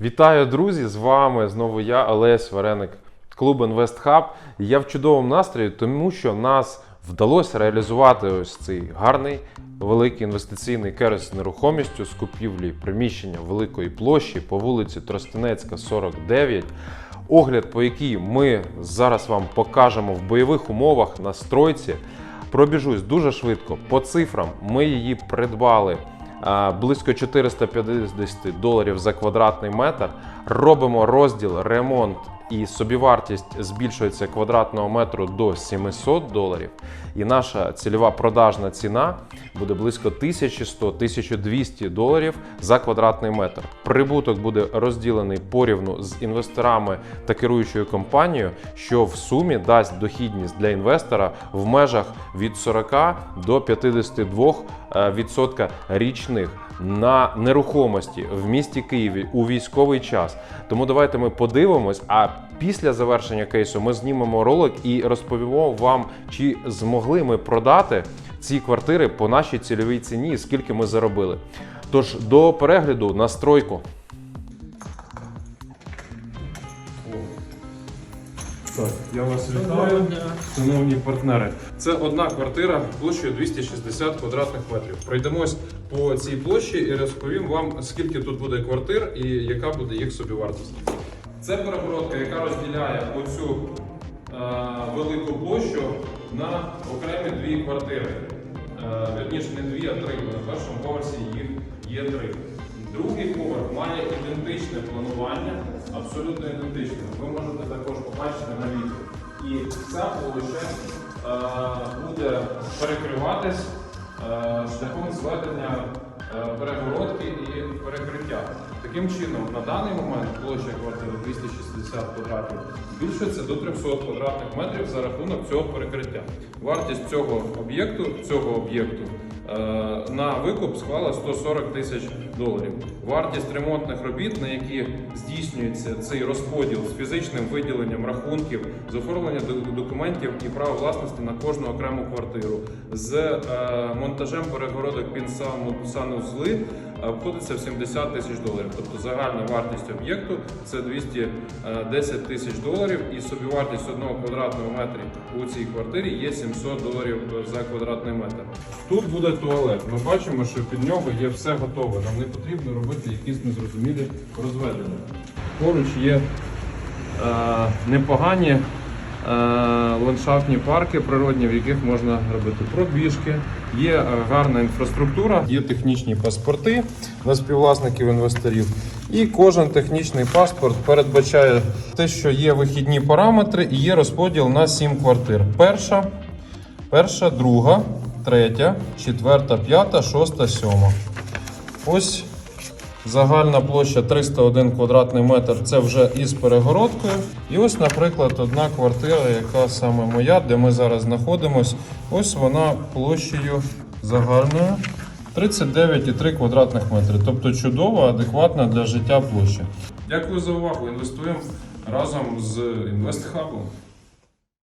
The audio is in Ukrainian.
Вітаю, друзі! З вами знову я, Олесь Вареник, клуб InvestHub. Я в чудовому настрої, тому що нас вдалося реалізувати ось цей гарний великий інвестиційний керес з нерухомістю з купівлі приміщення великої площі по вулиці Тростенецька, 49. Огляд, по якій ми зараз вам покажемо в бойових умовах на стройці. Пробіжусь дуже швидко. По цифрам ми її придбали близько 450 доларів за квадратний метр. Робимо розділ ремонт і собівартість збільшується квадратного метру до 700 доларів. І наша цільова продажна ціна буде близько 1100-1200 доларів за квадратний метр. Прибуток буде розділений порівну з інвесторами та керуючою компанією, що в сумі дасть дохідність для інвестора в межах від 40 до 52 е, відсотка річних на нерухомості в місті Києві у військовий час. Тому давайте ми подивимось. А після завершення кейсу ми знімемо ролик і розповімо вам, чи змогли ми продати ці квартири по нашій цільовій ціні, скільки ми заробили. Тож до перегляду на стройку. Так, я вас вітаю, шановні партнери. Це одна квартира площею 260 квадратних метрів. Пройдемось по цій площі і розповім вам, скільки тут буде квартир і яка буде їх собівартість. Це перегородка, яка розділяє оцю е, велику площу на окремі дві квартири. Е, не дві, а три. На першому поверсі їх є три. Другий поверх має ідентичне планування, абсолютно ідентичне. Ви можете також побачити на відео. І ця площа е, буде перекриватись е, шляхом зведення е, перегородки і перекриття. Таким чином, на даний момент площа квартири 260 квадратів збільшується до 300 квадратних метрів за рахунок цього перекриття. Вартість цього об'єкту, цього об'єкту на викуп склала 140 тисяч доларів. Вартість ремонтних робіт, на які здійснюється цей розподіл з фізичним виділенням рахунків, з оформленням до- документів і права власності на кожну окрему квартиру, з е, монтажем перегородок під санузли е, обходиться в 70 тисяч доларів. Тобто загальна вартість об'єкту це 210 тисяч доларів, і собівартість одного квадратного метрі у цій квартирі є 700 доларів за квадратний метр. Тут буде туалет. Ми бачимо, що під нього є все готове. Нам не потрібно робити якісь незрозумілі розведення. Поруч є е, непогані е, ландшафтні парки природні, в яких можна робити пробіжки. Є е, гарна інфраструктура, є технічні паспорти на співвласників інвесторів. І кожен технічний паспорт передбачає те, що є вихідні параметри і є розподіл на 7 квартир. Перша, перша, друга, третя, четверта, п'ята, шоста, сьома. Ось Загальна площа 301 квадратний метр це вже із перегородкою. І ось, наприклад, одна квартира, яка саме моя, де ми зараз знаходимось. Ось вона площею загальною 39,3 квадратних метри. Тобто чудова, адекватна для життя площа. Дякую за увагу. Інвестуємо разом з InvestHub.